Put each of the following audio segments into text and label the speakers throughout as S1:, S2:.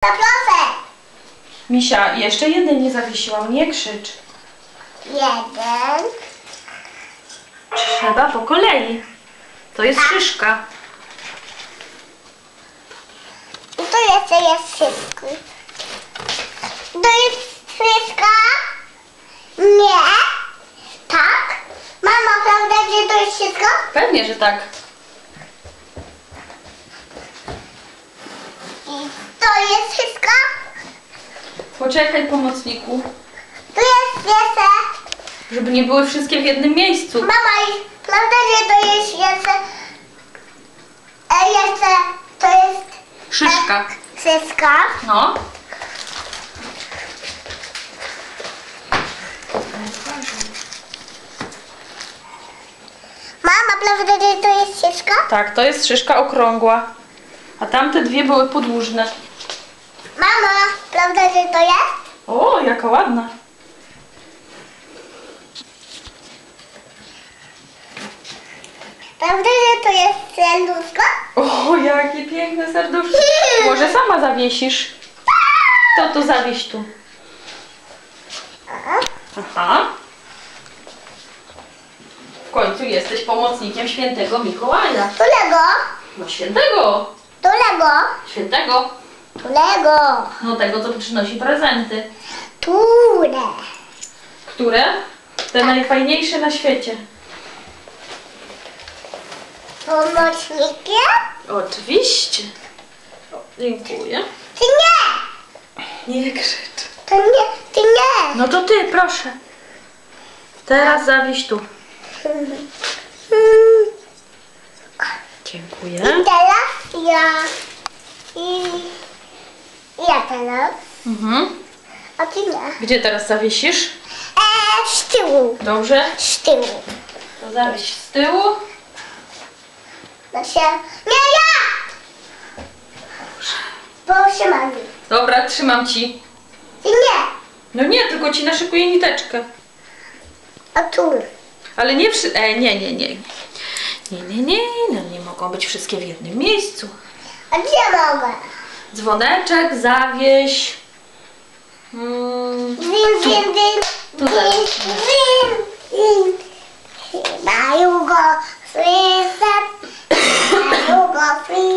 S1: Proszę.
S2: Misia, jeszcze jeden nie zawiesiłam, nie krzycz.
S1: Jeden.
S2: Trzeba po kolei. To jest szyszka.
S1: I to jeszcze jest wszystko. To jest wszystko? Nie. Tak? Mama, prawda, że to jest wszystko?
S2: Pewnie, że tak.
S1: To jest wszystko?
S2: Poczekaj, pomocniku,
S1: Tu jest jeszcze.
S2: żeby nie były wszystkie w jednym miejscu.
S1: Mama, prawda, że to jest jeszcze. E, jeszcze to jest
S2: Szyszka.
S1: wszystko.
S2: No.
S1: Mama, prawda, że to jest wszystko?
S2: Tak, to jest szyszka okrągła. A tamte dwie były podłużne.
S1: Mama, prawda, że to jest?
S2: O, jaka ładna.
S1: Prawda, że to jest serduszko?
S2: O, jakie piękne serduszko. Może sama zawiesisz? To tu zawieś tu. Aha. W końcu jesteś pomocnikiem świętego Mikołaja.
S1: Tu Lego,
S2: No świętego.
S1: tu Lego,
S2: Świętego.
S1: Tu Lego,
S2: No tego, co przynosi prezenty.
S1: ture.
S2: Które? Te najfajniejsze na świecie.
S1: Pomocnikiem?
S2: Oczywiście. O, dziękuję.
S1: Ty nie,
S2: Nie krzycz.
S1: to nie, ty nie.
S2: No to ty, proszę. Teraz zawieź tu. Dziękuję.
S1: I teraz ja. I ja teraz.
S2: Mhm.
S1: A ty nie.
S2: Gdzie teraz zawiesisz?
S1: E, z tyłu,
S2: Dobrze.
S1: z tyłu.
S2: To zawieź z tyłu.
S1: Znaczy, nie ja! Proszę mamy.
S2: Dobra, trzymam ci.
S1: Ty nie.
S2: No nie, tylko ci naszykuję niteczkę.
S1: A tu.
S2: Ale nie wszy... E, nie, nie, nie. Nie, nie, nie, no nie mogą być wszystkie w jednym miejscu.
S1: A gdzie mogę?
S2: Dzwoneczek, zawieś. Mm,
S1: dym,
S2: Tu
S1: słyszę.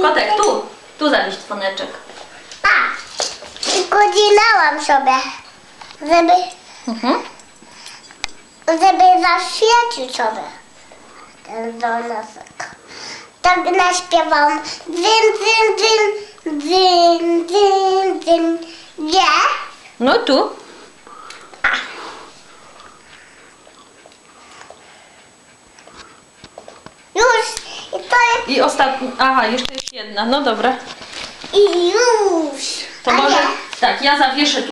S2: kotek, tu. Tu zawieź dzwoneczek.
S1: A, godzinęłam sobie, żeby,
S2: Mhm.
S1: żeby zaświecił sobie ten donosek. Tak naśpiewam dyn, dyn, dyn, dyn,
S2: No tu.
S1: Już. I to jest,
S2: I ostatni. Aha, jeszcze jest jedna. No dobra.
S1: i już.
S2: To może. Tak, ja zawieszę tu.